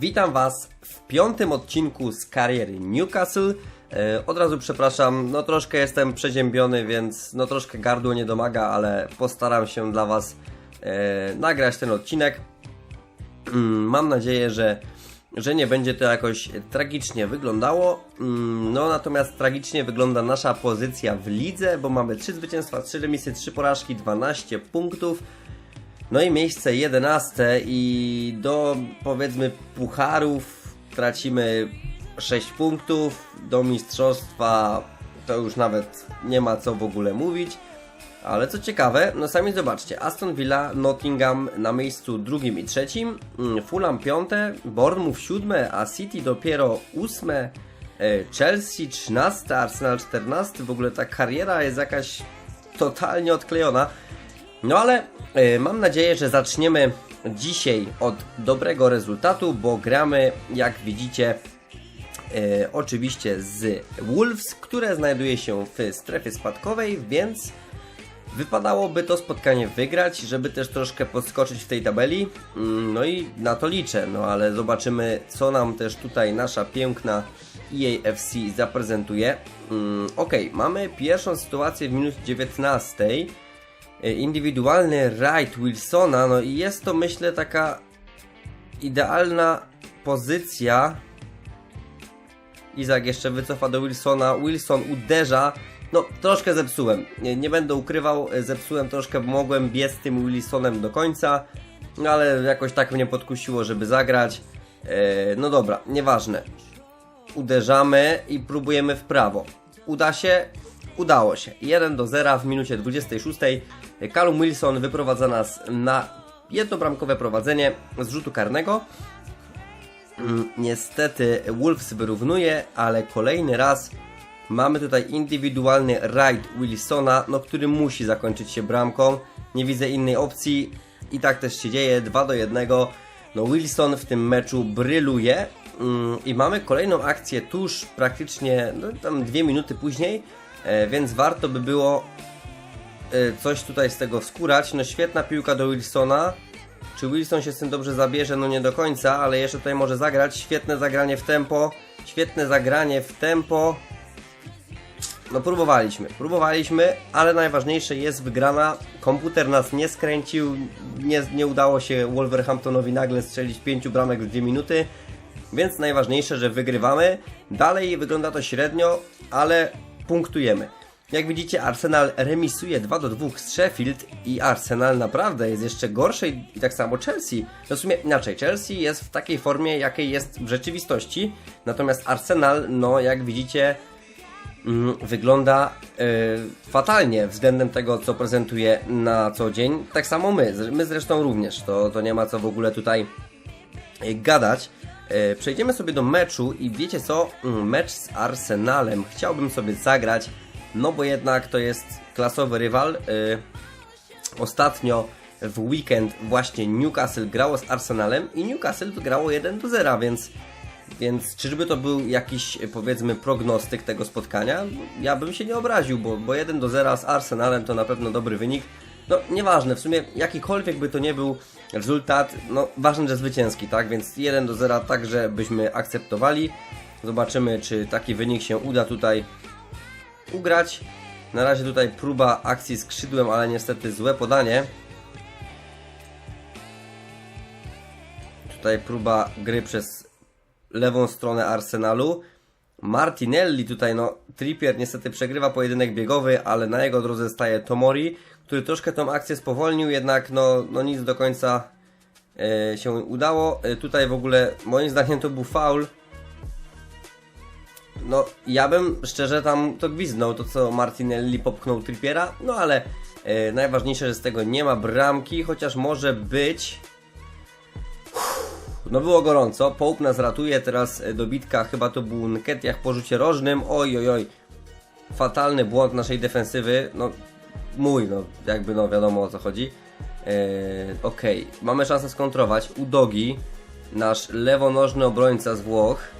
Witam Was w piątym odcinku z kariery Newcastle. E, od razu przepraszam, no troszkę jestem przeziębiony, więc no troszkę gardło nie domaga, ale postaram się dla Was e, nagrać ten odcinek. Mm, Mam nadzieję, że, że nie będzie to jakoś tragicznie wyglądało. Mm, No natomiast tragicznie wygląda nasza pozycja w lidze, bo mamy 3 zwycięstwa, 3 remisy, 3 porażki, 12 punktów. No i miejsce 11 i do powiedzmy pucharów tracimy 6 punktów, do mistrzostwa to już nawet nie ma co w ogóle mówić. Ale co ciekawe, no sami zobaczcie, Aston Villa, Nottingham na miejscu drugim i trzecim, mm, Fulham piąte, Bournemouth siódme, a City dopiero ósme, e, Chelsea 13, Arsenal 14, w ogóle ta kariera jest jakaś totalnie odklejona. No ale mam nadzieję, że zaczniemy dzisiaj od dobrego rezultatu, bo gramy, jak widzicie, e, oczywiście z Wolves, które znajduje się w strefie spadkowej, więc wypadałoby to spotkanie wygrać, żeby też troszkę podskoczyć w tej tabeli. Mm, No i na to liczę, no ale zobaczymy, co nam też tutaj nasza piękna EAFC zaprezentuje. Mm, Ok, mamy pierwszą sytuację w minucie 19. E, Indywidualny rajd Wilsona, no i jest to myślę taka idealna pozycja Izak jeszcze wycofa do Wilsona. Wilson uderza. No, troszkę zepsułem. Nie, nie będę ukrywał, e, zepsułem troszkę, bo mogłem biec z tym Wilsonem do końca. No, ale jakoś tak mnie podkusiło, żeby zagrać. E, no dobra, nieważne. Uderzamy i próbujemy w prawo. Uda się? Udało się. 1 do 0 w minucie 26. Callum Wilson wyprowadza nas na jednobramkowe prowadzenie z rzutu karnego. Mm, Niestety Wolves wyrównuje, ale kolejny raz mamy tutaj indywidualny raid Wilsona, no który musi zakończyć się bramką. Nie widzę innej opcji i tak też się dzieje, 2 do 1. No Wilson w tym meczu bryluje mm, i mamy kolejną akcję tuż praktycznie no, tam dwie minuty później, e, więc warto by było coś tutaj z tego wskórać. No świetna piłka do Wilsona. Czy Wilson się z tym dobrze zabierze? No nie do końca, ale jeszcze tutaj może zagrać. Świetne zagranie w tempo. Świetne zagranie w tempo. No próbowaliśmy, próbowaliśmy, ale najważniejsze jest wygrana. Komputer nas nie skręcił, nie, nie udało się Wolverhamptonowi nagle strzelić 5 bramek w 2 minuty, więc najważniejsze, że wygrywamy. Dalej wygląda to średnio, ale punktujemy. Jak widzicie, Arsenal remisuje 2 do 2 z Sheffield i Arsenal naprawdę jest jeszcze gorszy i tak samo Chelsea. No w sumie inaczej, Chelsea jest w takiej formie, jakiej jest w rzeczywistości, natomiast Arsenal, no jak widzicie, mm, wygląda y, fatalnie względem tego, co prezentuje na co dzień. Tak samo my, my zresztą również, to, to nie ma co w ogóle tutaj y, gadać. Y, Przejdziemy sobie do meczu i wiecie co? Mm, Mecz z Arsenalem chciałbym sobie zagrać, no bo jednak to jest klasowy rywal. Y, Ostatnio w weekend właśnie Newcastle grało z Arsenalem i Newcastle wygrało 1 do 0, więc więc czyżby to był jakiś powiedzmy prognostyk tego spotkania? Ja bym się nie obraził, bo, bo 1 do 0 z Arsenalem to na pewno dobry wynik. No nieważne, w sumie jakikolwiek by to nie był rezultat, no ważne, że zwycięski, tak? Więc 1 do 0 także byśmy akceptowali. Zobaczymy, czy taki wynik się uda tutaj ugrać. Na razie tutaj próba akcji skrzydłem, ale niestety złe podanie. Tutaj próba gry przez lewą stronę Arsenalu. Martinelli tutaj, no, Trippier niestety przegrywa pojedynek biegowy, ale na jego drodze staje Tomori, który troszkę tą akcję spowolnił, jednak no, no nic do końca e, się udało. E, tutaj w ogóle moim zdaniem to był faul. No, ja bym szczerze tam to gwizdnął, to co Martinelli popchnął Trippiera, no ale e, najważniejsze, że z tego nie ma bramki, chociaż może być... No było gorąco, Pope nas ratuje, teraz e, dobitka, chyba to był Nketiah po rzucie rożnym, oj oj oj, fatalny błąd naszej defensywy, no mój, no jakby no wiadomo o co chodzi. Eee, Okej, mamy szansę skontrować, Udogi, nasz lewonożny obrońca z Włoch,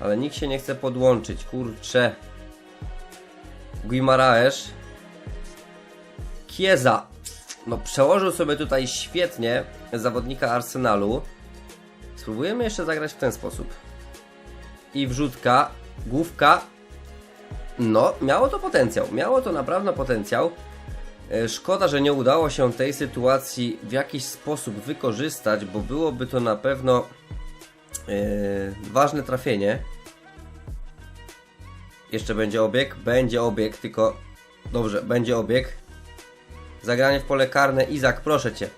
ale nikt się nie chce podłączyć, kurcze. Guimaraes, Kieza, no przełożył sobie tutaj świetnie zawodnika Arsenalu, Spróbujemy jeszcze zagrać w ten sposób. I wrzutka, główka. No, miało to potencjał. Miało to naprawdę potencjał. E, Szkoda, że nie udało się tej sytuacji w jakiś sposób wykorzystać, bo byłoby to na pewno ważne trafienie. Jeszcze będzie obieg? Będzie obieg, tylko dobrze, będzie obieg. Zagranie w pole karne. Izak, proszę cię.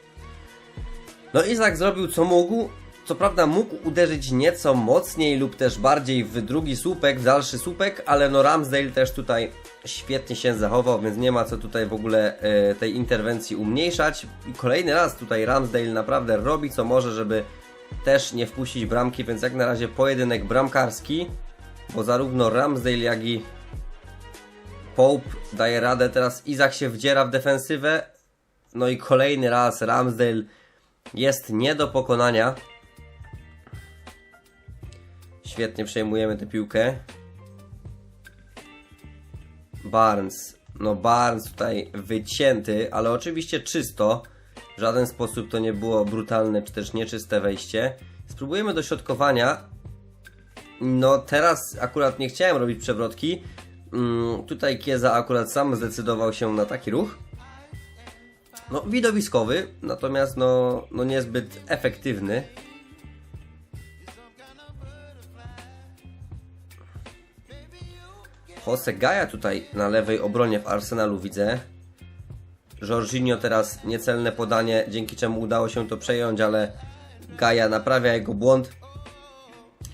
No Izak zrobił co mógł. Co prawda mógł uderzyć nieco mocniej lub też bardziej w drugi słupek, w dalszy słupek, ale no Ramsdale też tutaj świetnie się zachował, więc nie ma co tutaj w ogóle e, tej interwencji umniejszać. I kolejny raz tutaj Ramsdale naprawdę robi co może, żeby też nie wpuścić bramki, więc jak na razie pojedynek bramkarski, bo zarówno Ramsdale jak i Pope daje radę, teraz Izak się wdziera w defensywę, no i kolejny raz Ramsdale jest nie do pokonania. Świetnie przejmujemy tę piłkę. Barnes. No Barnes tutaj wycięty, ale oczywiście czysto. W żaden sposób to nie było brutalne czy też nieczyste wejście. Spróbujemy dośrodkowania. No teraz akurat nie chciałem robić przewrotki. Mm, tutaj Kieza akurat sam zdecydował się na taki ruch. No, widowiskowy, natomiast no, no niezbyt efektywny. Jose Gaja tutaj na lewej obronie w Arsenalu widzę. Jorginho teraz niecelne podanie, dzięki czemu udało się to przejąć, ale Gaja naprawia jego błąd.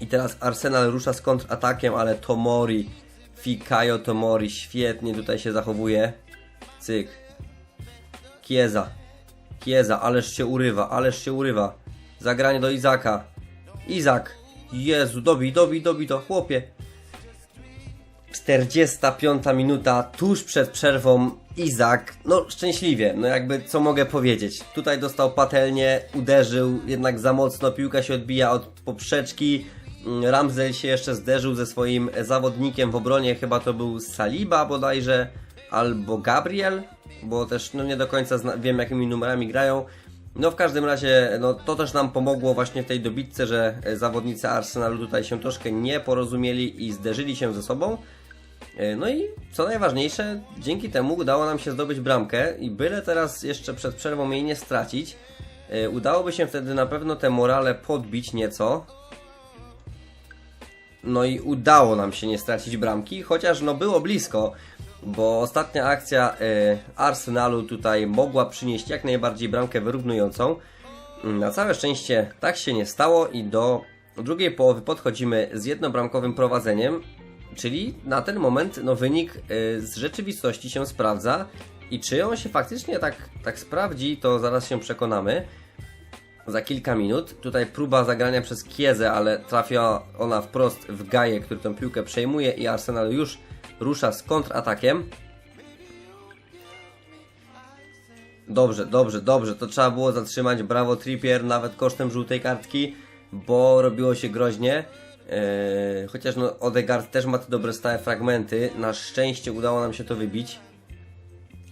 I teraz Arsenal rusza z kontratakiem, ale Tomori, Fikayo Tomori świetnie tutaj się zachowuje. Cyk. Kieza. Kieza, ależ się urywa, ależ się urywa. Zagranie do Izaka. Izak. Jezu, dobij, dobij, dobij to, chłopie. 45 minuta, tuż przed przerwą Izak, no szczęśliwie, no jakby co mogę powiedzieć. Tutaj dostał patelnię, uderzył jednak za mocno, piłka się odbija od poprzeczki. Mm, Ramsey się jeszcze zderzył ze swoim zawodnikiem w obronie, chyba to był Saliba bodajże, albo Gabriel, bo też no nie do końca wiem jakimi numerami grają. No w każdym razie, no to też nam pomogło właśnie w tej dobitce, że e, zawodnicy Arsenalu tutaj się troszkę nie porozumieli i zderzyli się ze sobą. E, No i co najważniejsze, dzięki temu udało nam się zdobyć bramkę i byle teraz jeszcze przed przerwą jej nie stracić, e, udałoby się wtedy na pewno te morale podbić nieco. No i udało nam się nie stracić bramki, chociaż no było blisko, bo ostatnia akcja e, Arsenalu tutaj mogła przynieść jak najbardziej bramkę wyrównującą. Na całe szczęście tak się nie stało i do drugiej połowy podchodzimy z jednobramkowym prowadzeniem, czyli na ten moment no, wynik y, z rzeczywistości się sprawdza i czy on się faktycznie tak, tak sprawdzi, to zaraz się przekonamy za kilka minut. Tutaj próba zagrania przez Kiezę, ale trafia ona wprost w Gaję, który tę piłkę przejmuje i Arsenal już rusza z kontratakiem. Dobrze, dobrze, dobrze. To trzeba było zatrzymać. Brawo Trippier, nawet kosztem żółtej kartki, bo robiło się groźnie. Eee, chociaż no, Odegaard też ma te dobre stałe fragmenty. Na szczęście udało nam się to wybić.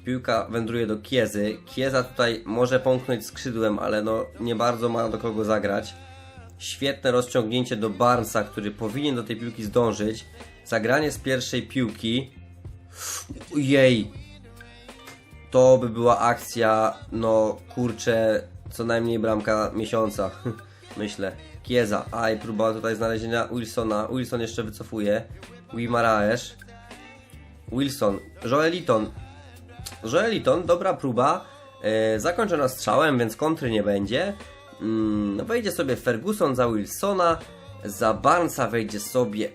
Piłka wędruje do Kiezy. Kieza tutaj może pomknąć skrzydłem, ale no nie bardzo ma do kogo zagrać. Świetne rozciągnięcie do Barnesa, który powinien do tej piłki zdążyć. Zagranie z pierwszej piłki. Jej, to by była akcja, no kurczę, co najmniej bramka miesiąca, myślę. Kieza, aj, próba tutaj znalezienia Wilsona. Wilson jeszcze wycofuje. Wimaraesz. Wilson, Joeliton. Joeliton, dobra próba. E, zakończona strzałem, więc kontry nie będzie. No wejdzie sobie Ferguson za Wilsona. Za Barnesa wejdzie sobie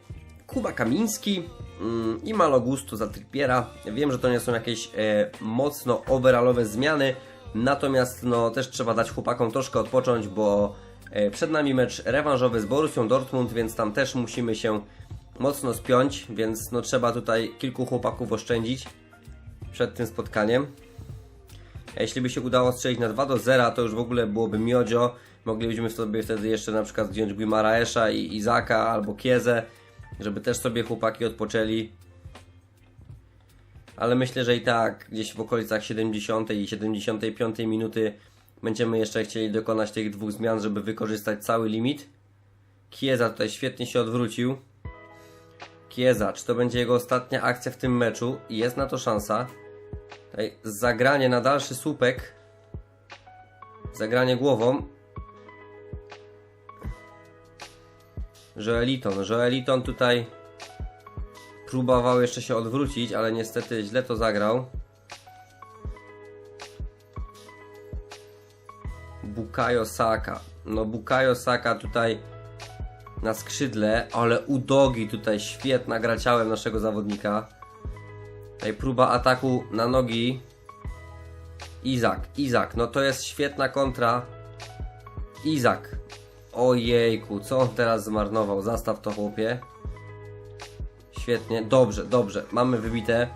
Kuba Kamiński mm, i Malogustu za Trippiera. Wiem, że to nie są jakieś e, mocno overallowe zmiany, natomiast no, też trzeba dać chłopakom troszkę odpocząć, bo przed nami mecz rewanżowy z Borussią Dortmund, więc tam też musimy się mocno spiąć, więc no, trzeba tutaj kilku chłopaków oszczędzić przed tym spotkaniem. A jeśli by się udało strzelić na 2 do 0, to już w ogóle byłoby miodzio. Moglibyśmy sobie wtedy jeszcze na przykład zdjąć Guimaraesza i Izaka albo Kiezę, żeby też sobie chłopaki odpoczęli. Ale myślę, że i tak gdzieś w okolicach 70 i 75 minuty będziemy jeszcze chcieli dokonać tych dwóch zmian, żeby wykorzystać cały limit. Kieza tutaj świetnie się odwrócił. Kieza, czy to będzie jego ostatnia akcja w tym meczu? Jest na to szansa. Tutaj zagranie na dalszy słupek. Zagranie głową. Joeliton. Joeliton tutaj próbował jeszcze się odwrócić, ale niestety źle to zagrał. Bukayo Saka. No Bukayo Saka tutaj na skrzydle, ale Udogi tutaj świetna gra ciałem naszego zawodnika. Tutaj próba ataku na nogi. Izak, Izak, no to jest świetna kontra. Izak. Ojejku, co on teraz zmarnował? Zastaw to chłopie. Świetnie, dobrze, dobrze, mamy wybite.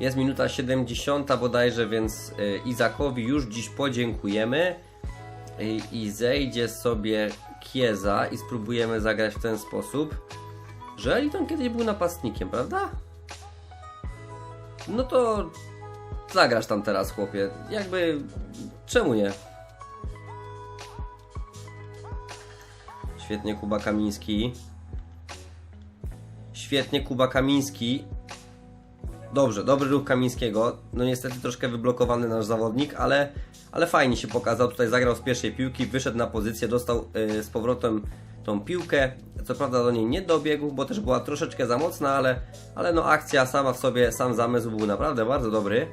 Jest minuta 70 bodajże, więc y, Izakowi już dziś podziękujemy. I, I zejdzie sobie Kieza i spróbujemy zagrać w ten sposób. Że Eliton kiedyś był napastnikiem, prawda? No to zagrasz tam teraz, chłopie. Jakby, czemu nie? Świetnie Kuba Kamiński. Świetnie Kuba Kamiński. Dobrze, dobry ruch Kamińskiego. No niestety troszkę wyblokowany nasz zawodnik, ale, ale fajnie się pokazał. Tutaj zagrał z pierwszej piłki, wyszedł na pozycję, dostał yy, z powrotem tą piłkę. Co prawda do niej nie dobiegł, bo też była troszeczkę za mocna, ale, ale no akcja sama w sobie, sam zamysł był naprawdę bardzo dobry.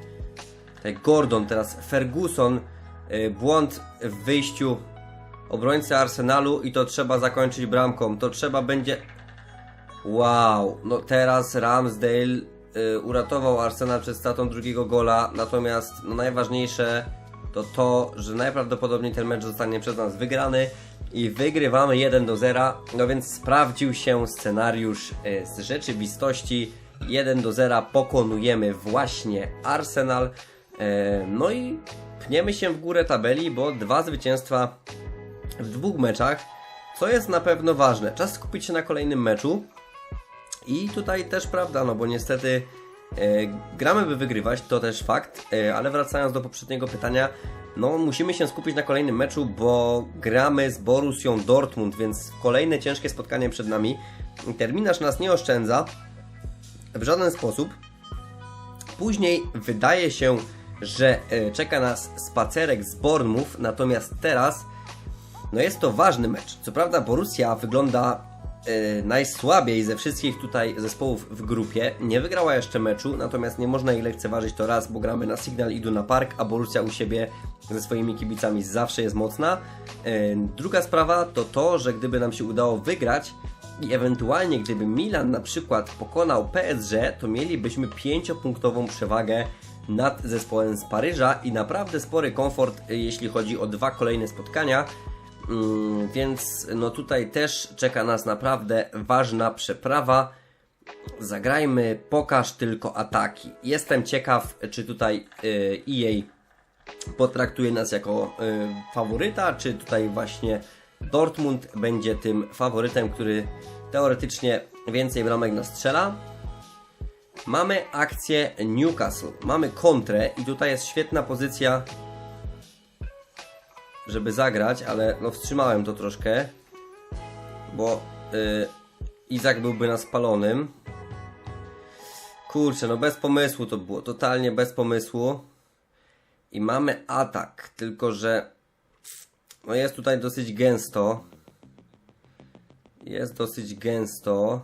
Tutaj Gordon, teraz Ferguson. Yy, błąd w wyjściu obrońcy Arsenalu i to trzeba zakończyć bramką. To trzeba będzie Wow, no teraz Ramsdale y, uratował Arsenal przed stratą drugiego gola, natomiast no, najważniejsze to to, że najprawdopodobniej ten mecz zostanie przez nas wygrany i wygrywamy 1 do 0, no więc sprawdził się scenariusz y, z rzeczywistości. 1 do 0 pokonujemy właśnie Arsenal, y, no i pniemy się w górę tabeli, bo dwa zwycięstwa w dwóch meczach, co jest na pewno ważne. Czas skupić się na kolejnym meczu. I tutaj też prawda, no bo niestety e, gramy by wygrywać, to też fakt, e, ale wracając do poprzedniego pytania, no musimy się skupić na kolejnym meczu, bo gramy z Borussią Dortmund, więc kolejne ciężkie spotkanie przed nami. Terminarz nas nie oszczędza w żaden sposób. Później wydaje się, że e, czeka nas spacerek z Bournemouth, natomiast teraz no jest to ważny mecz. Co prawda Borussia wygląda najsłabiej ze wszystkich tutaj zespołów w grupie. Nie wygrała jeszcze meczu, natomiast nie można jej lekceważyć to raz, bo gramy na Signal Iduna Park, a Borussia u siebie ze swoimi kibicami zawsze jest mocna. E, druga sprawa to to, że gdyby nam się udało wygrać i ewentualnie gdyby Milan na przykład pokonał PSG, to mielibyśmy pięciopunktową przewagę nad zespołem z Paryża i naprawdę spory komfort, e, jeśli chodzi o dwa kolejne spotkania. Mm, więc no tutaj też czeka nas naprawdę ważna przeprawa. Zagrajmy, pokaż tylko ataki. Jestem ciekaw, czy tutaj y, EA potraktuje nas jako y, faworyta, czy tutaj właśnie Dortmund będzie tym faworytem, który teoretycznie więcej bramek nastrzela. Mamy akcję Newcastle, mamy kontrę i tutaj jest świetna pozycja żeby zagrać, ale no wstrzymałem to troszkę, bo yy, Izak byłby na spalonym. Kurczę, no bez pomysłu to było, totalnie bez pomysłu. I mamy atak, tylko że no jest tutaj dosyć gęsto. Jest dosyć gęsto.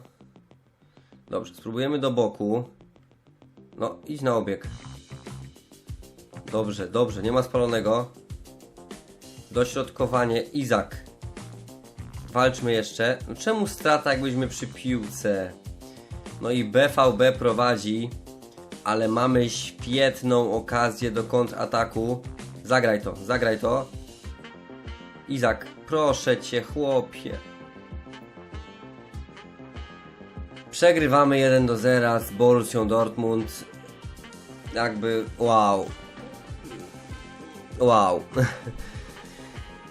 Dobrze, spróbujemy do boku. No, idź na obieg. Dobrze, dobrze, nie ma spalonego. Dośrodkowanie, Izak. Walczmy jeszcze. No czemu strata jakbyśmy przy piłce? No i BVB prowadzi, ale mamy świetną okazję do kontrataku. Zagraj to, zagraj to. Izak, proszę cię, chłopie. Przegrywamy 1 do 0 z Borussią Dortmund. Jakby, wow. Wow.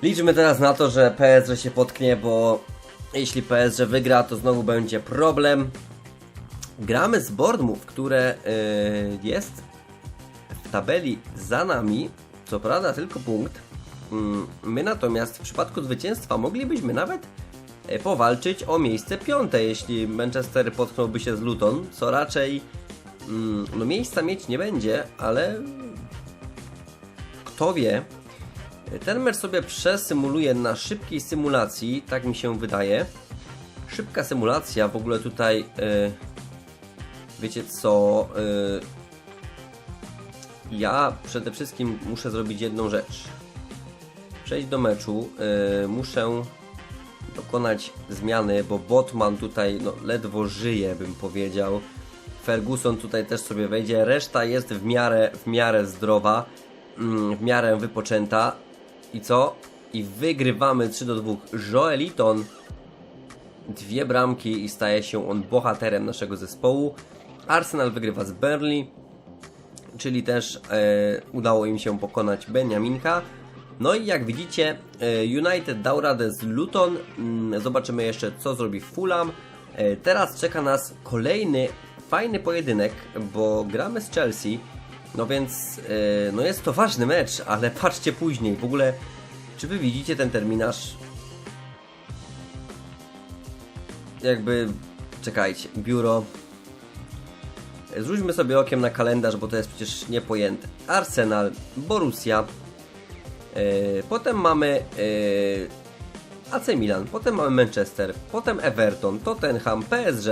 Liczmy teraz na to, że PSG się potknie, bo jeśli PSG wygra, to znowu będzie problem. Gramy z Bournemouth, które yy, jest w tabeli za nami. Co prawda tylko punkt. Mm, My natomiast w przypadku zwycięstwa moglibyśmy nawet e, powalczyć o miejsce piąte, jeśli Manchester potknąłby się z Luton, co raczej mm, no miejsca mieć nie będzie, ale kto wie. Ten mecz sobie przesymuluję na szybkiej symulacji, tak mi się wydaje. Szybka symulacja, w ogóle tutaj e, wiecie co, e, ja przede wszystkim muszę zrobić jedną rzecz. Przejść do meczu, e, muszę dokonać zmiany, bo Botman tutaj no, ledwo żyje, bym powiedział. Ferguson tutaj też sobie wejdzie, reszta jest w miarę, w miarę zdrowa, mm, w miarę wypoczęta. I co? I wygrywamy 3 do 2. Joeliton dwie bramki i staje się on bohaterem naszego zespołu. Arsenal wygrywa z Burnley, czyli też e, udało im się pokonać Beniaminka. No i jak widzicie, e, United dał radę z Luton. Mm, Zobaczymy jeszcze, co zrobi Fulham. E, teraz czeka nas kolejny fajny pojedynek, bo gramy z Chelsea. No więc, e, no jest to ważny mecz, ale patrzcie później. W ogóle, czy wy widzicie ten terminarz? Jakby, czekajcie, biuro. Zrzućmy sobie okiem na kalendarz, bo to jest przecież niepojęte. Arsenal, Borussia, Yy, potem mamy yy, AC Milan, potem mamy Manchester, potem Everton, Tottenham, PSG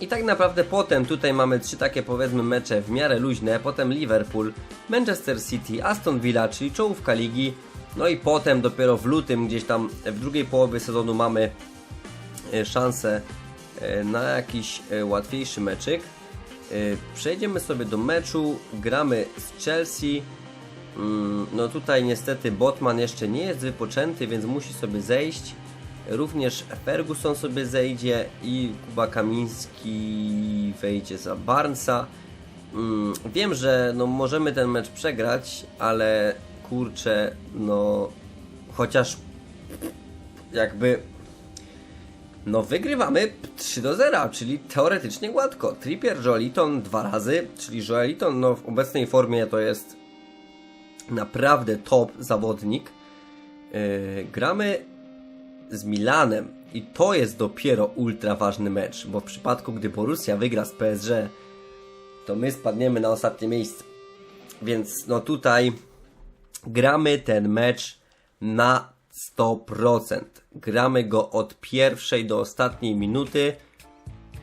i tak naprawdę potem tutaj mamy trzy takie powiedzmy mecze w miarę luźne, potem Liverpool, Manchester City, Aston Villa, czyli czołówka ligi, no i potem dopiero w lutym gdzieś tam w drugiej połowie sezonu mamy yy, szansę yy, na jakiś yy, łatwiejszy meczyk. Przejdziemy sobie do meczu, gramy z Chelsea. Mm, No tutaj niestety Botman jeszcze nie jest wypoczęty, więc musi sobie zejść. Również Ferguson sobie zejdzie i Kuba Kamiński wejdzie za Barnesa. Mm, Wiem, że no możemy ten mecz przegrać, ale kurczę, no chociaż jakby no wygrywamy 3 do 0, czyli teoretycznie gładko. Trippier, Joeliton dwa razy, czyli Joeliton no w obecnej formie to jest naprawdę top zawodnik. Yy, gramy z Milanem i to jest dopiero ultra ważny mecz, bo w przypadku gdy Borussia wygra z PSG, to my spadniemy na ostatnie miejsce. Więc no tutaj gramy ten mecz na 100%. Gramy go od pierwszej do ostatniej minuty.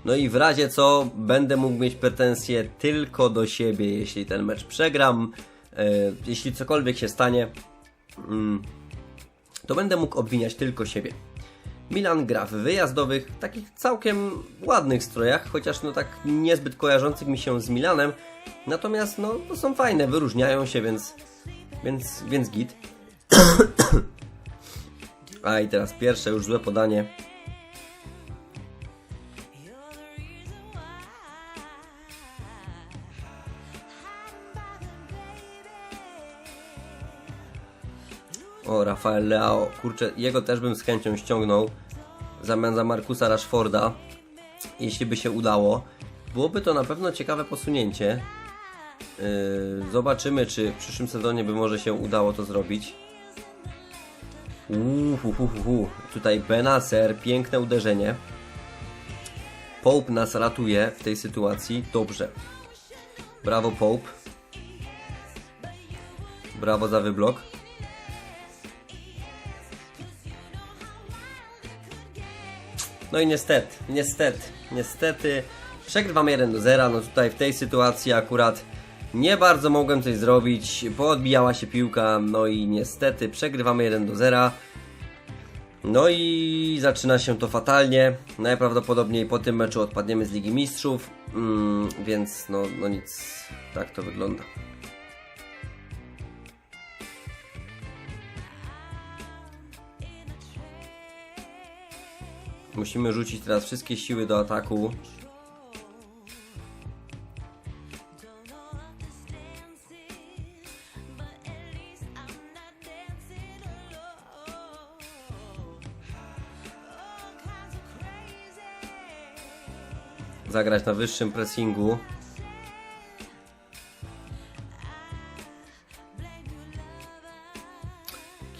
No i w razie co będę mógł mieć pretensje tylko do siebie, jeśli ten mecz przegram. E, jeśli cokolwiek się stanie, mm, to będę mógł obwiniać tylko siebie. Milan gra w wyjazdowych, takich całkiem ładnych strojach, chociaż no tak niezbyt kojarzących mi się z Milanem. Natomiast no, no są fajne, wyróżniają się, więc, więc, więc git. A i teraz pierwsze już złe podanie. O, Rafael Leao. Kurczę, jego też bym z chęcią ściągnął w zamian za Markusa Rashforda, jeśli by się udało. Byłoby to na pewno ciekawe posunięcie. Yy, zobaczymy, czy w przyszłym sezonie by może się udało to zrobić. Uuu, hu, hu, hu, hu. Tutaj Benacer, piękne uderzenie. Pope nas ratuje w tej sytuacji. Dobrze. Brawo Pope. Brawo za wyblok. No i niestety, niestety, niestety przegrywam 1 do 0. No tutaj w tej sytuacji akurat nie bardzo mogłem coś zrobić, bo odbijała się piłka, no i niestety przegrywamy 1 do 0. No i zaczyna się to fatalnie. Najprawdopodobniej po tym meczu odpadniemy z Ligi Mistrzów, mm, więc no, no nic, tak to wygląda. Musimy rzucić teraz wszystkie siły do ataku. Zagrać na wyższym pressingu.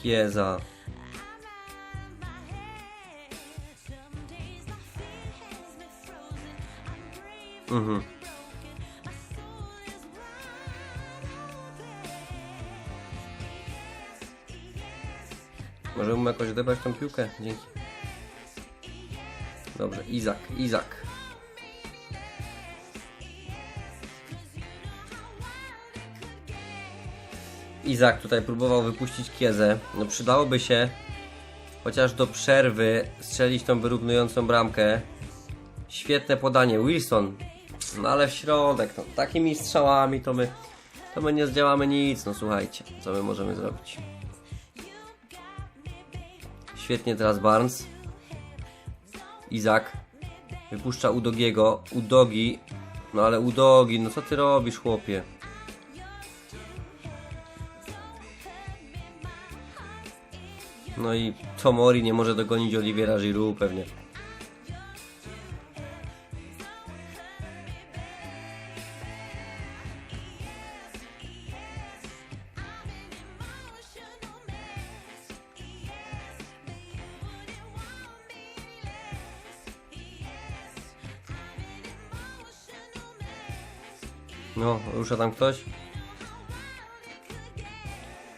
Kieza. Mhm. Możemy mu jakoś odebrać tą piłkę? Dzięki. Dobrze, Izak, Izak. Izak tutaj próbował wypuścić Kiezę. No przydałoby się chociaż do przerwy strzelić tą wyrównującą bramkę. Świetne podanie. Wilson. No ale w środek. No, takimi strzałami to my, to my nie zdziałamy nic. No słuchajcie, co my możemy zrobić? Świetnie teraz Barnes. Izak. Wypuszcza Udogiego. Udogi. No ale Udogi, no co ty robisz chłopie? No i Tomori nie może dogonić Oliviera Giroud pewnie. Rusza tam ktoś?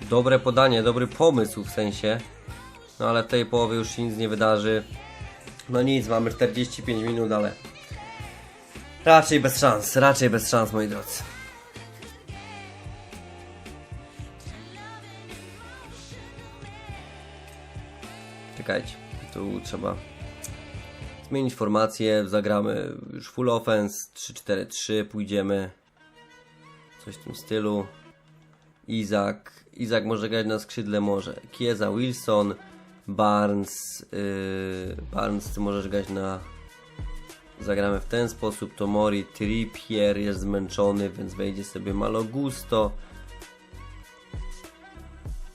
Dobre podanie, dobry pomysł w sensie. No ale w tej połowie już się nic nie wydarzy. No nic, mamy 45 minut, ale raczej bez szans, raczej bez szans moi drodzy. Czekajcie, tu trzeba zmienić formację, zagramy już full offense, 3-4-3, pójdziemy coś w tym stylu. Izak, Izak może grać na skrzydle, może. Kieza, Wilson, Barnes, yy, Barnes, ty możesz grać na... Zagramy w ten sposób, Tomori, Trippier jest zmęczony, więc wejdzie sobie Malogusto.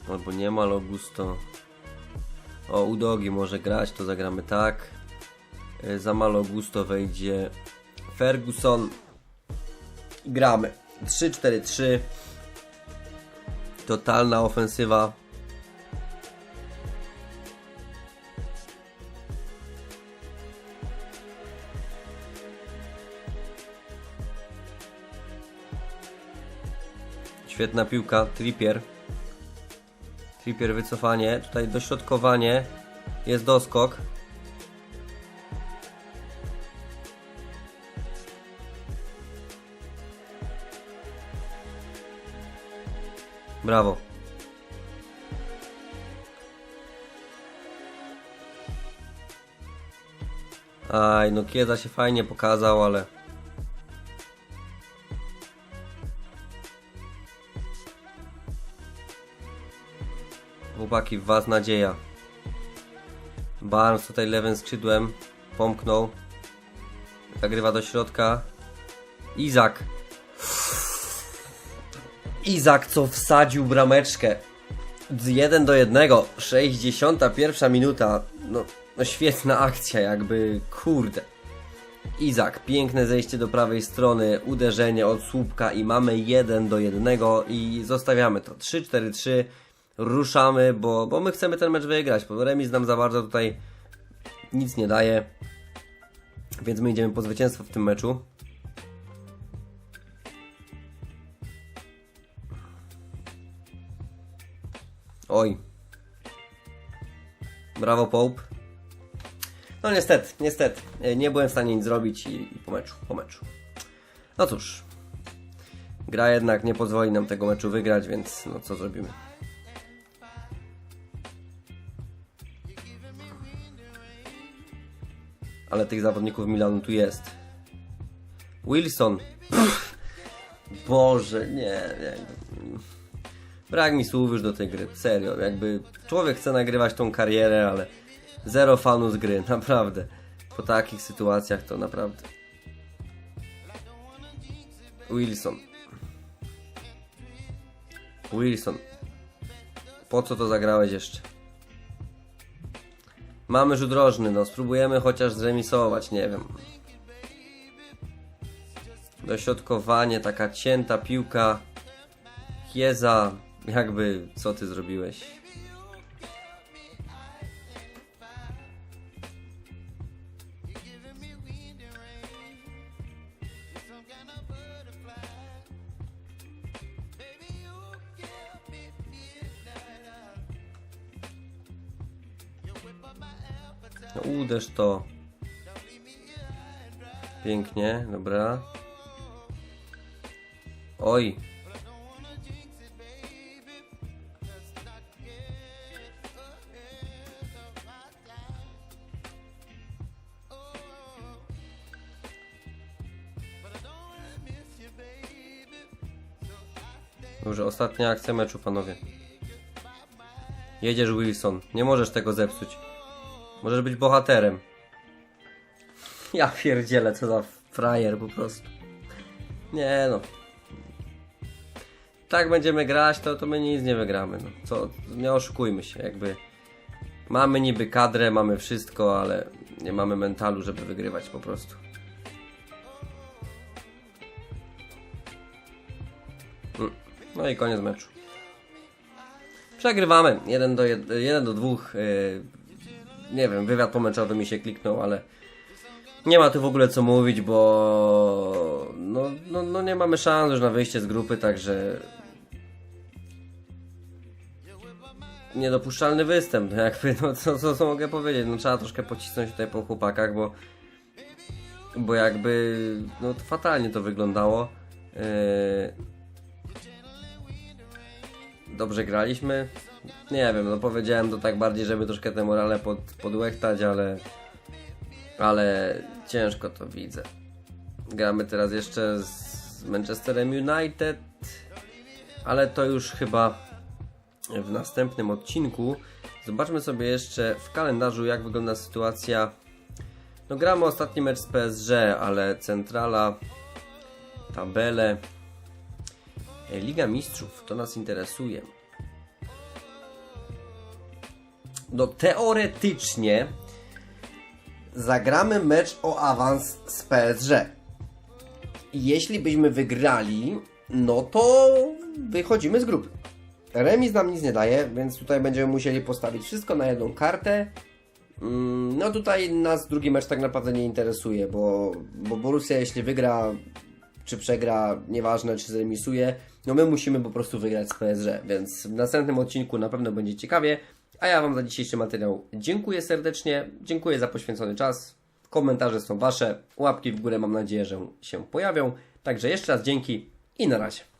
Albo nie Malogusto. O, Udogi może grać, to zagramy tak. Yy, za Malogusto wejdzie Ferguson. Gramy. 3-4-3. Totalna ofensywa. Świetna piłka, Trippier. Trippier wycofanie, tutaj dośrodkowanie, jest doskok. Brawo. Aj, no Kieda się fajnie pokazał, ale... Chłopaki, w was nadzieja. Barnes tutaj lewym skrzydłem pomknął. Zagrywa do środka. Izak. Izak, co wsadził brameczkę. Z 1 do 1. 61 minuta. No, no świetna akcja, jakby. Kurde. Izak, piękne zejście do prawej strony, uderzenie od słupka i mamy 1 do 1 i zostawiamy to. 3-4-3. Ruszamy, bo, bo my chcemy ten mecz wygrać, bo remis nam za bardzo tutaj nic nie daje. Więc my idziemy po zwycięstwo w tym meczu. Oj. Brawo Pope. No niestety, niestety. Nie byłem w stanie nic zrobić i, i po meczu, po meczu. No cóż. Gra jednak nie pozwoli nam tego meczu wygrać, więc no co zrobimy. Ale tych zawodników Milanu tu jest. Wilson. Pff. Boże, nie, nie. Brak mi słów już do tej gry, serio. Jakby człowiek chce nagrywać tą karierę, ale zero fanu z gry, naprawdę. Po takich sytuacjach to naprawdę. Wilson. Wilson. Po co to zagrałeś jeszcze? Mamy rzut rożny, no spróbujemy chociaż zremisować, nie wiem. Dośrodkowanie, taka cięta piłka. Kieza, jakby, co ty zrobiłeś? No, uderz to. Pięknie, dobra. Oj, Dobrze, ostatnia akcja meczu, panowie. Jedziesz Wilson, nie możesz tego zepsuć. Możesz być bohaterem. Ja pierdzielę, co za frajer po prostu. Nie no. Tak będziemy grać, to, to my nic nie wygramy. No. Co, nie oszukujmy się, jakby. Mamy niby kadrę, mamy wszystko, ale nie mamy mentalu, żeby wygrywać po prostu. No i koniec meczu. Przegrywamy. 1 do 1 do 2. Yy, nie wiem, wywiad pomęczowy mi się kliknął, ale nie ma tu w ogóle co mówić, bo no, no, no nie mamy szans już na wyjście z grupy, także niedopuszczalny występ, no jakby, no co, co, co mogę powiedzieć, no trzeba troszkę pocisnąć tutaj po chłopakach, bo bo jakby, no fatalnie to wyglądało. Yy, dobrze graliśmy. Nie wiem, no powiedziałem to tak bardziej, żeby troszkę te morale pod, podłechtać, ale ale ciężko to widzę. Gramy teraz jeszcze z Manchesterem United, ale to już chyba w następnym odcinku. Zobaczmy sobie jeszcze w kalendarzu, jak wygląda sytuacja. No gramy ostatni mecz z PSG, ale centrala, tabele, Liga Mistrzów, to nas interesuje. No teoretycznie zagramy mecz o awans z PSG. Jeśli byśmy wygrali, no to wychodzimy z grupy. Remis nam nic nie daje, więc tutaj będziemy musieli postawić wszystko na jedną kartę. Mm, No tutaj nas drugi mecz tak naprawdę nie interesuje, bo, bo Borussia jeśli wygra czy przegra, nieważne czy zremisuje, no my musimy po prostu wygrać z PSG, więc w następnym odcinku na pewno będzie ciekawie. A ja Wam za dzisiejszy materiał dziękuję serdecznie, dziękuję za poświęcony czas. Komentarze są Wasze, łapki w górę mam nadzieję, że się pojawią. Także jeszcze raz dzięki i na razie.